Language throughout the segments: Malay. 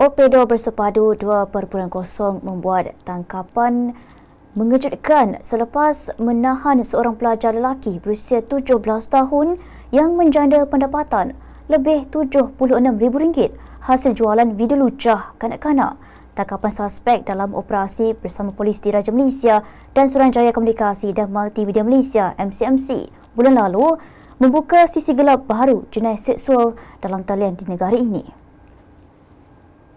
Opedo bersepadu 2.0 membuat tangkapan mengejutkan selepas menahan seorang pelajar lelaki berusia 17 tahun yang menjanda pendapatan lebih RM76,000 hasil jualan video lucah kanak-kanak. Tangkapan suspek dalam operasi bersama Polis Diraja Malaysia dan Suruhanjaya Komunikasi dan Multimedia Malaysia MCMC bulan lalu membuka sisi gelap baru jenayah seksual dalam talian di negara ini.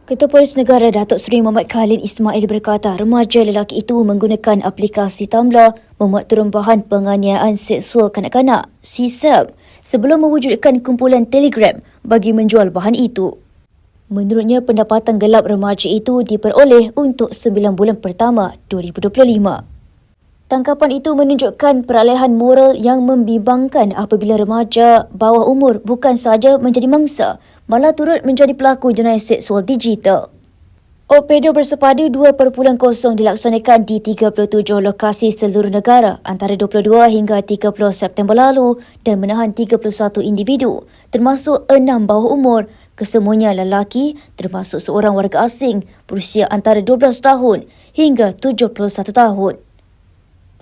Ketua Polis Negara Datuk Seri Muhammad Khalid Ismail berkata remaja lelaki itu menggunakan aplikasi Tumblr memuat turun bahan penganiayaan seksual kanak-kanak, CSEP, sebelum mewujudkan kumpulan Telegram bagi menjual bahan itu. Menurutnya, pendapatan gelap remaja itu diperoleh untuk 9 bulan pertama 2025. Tangkapan itu menunjukkan peralihan moral yang membimbangkan apabila remaja bawah umur bukan sahaja menjadi mangsa, malah turut menjadi pelaku jenayah seksual digital. Opedo bersepadu 2.0 dilaksanakan di 37 lokasi seluruh negara antara 22 hingga 30 September lalu dan menahan 31 individu termasuk 6 bawah umur kesemuanya lelaki termasuk seorang warga asing berusia antara 12 tahun hingga 71 tahun.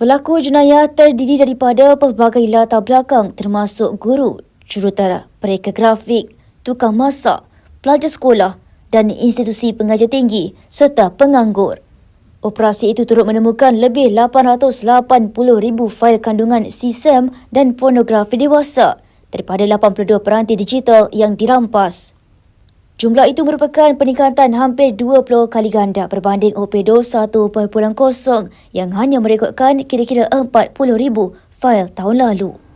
Pelaku jenayah terdiri daripada pelbagai latar belakang termasuk guru, jurutera, pereka grafik, tukang masak, pelajar sekolah dan institusi pengajar tinggi serta penganggur. Operasi itu turut menemukan lebih 880,000 fail kandungan CSAM dan pornografi dewasa daripada 82 peranti digital yang dirampas. Jumlah itu merupakan peningkatan hampir 20 kali ganda berbanding OPEDO 1.0 yang hanya merekodkan kira-kira 40,000 fail tahun lalu.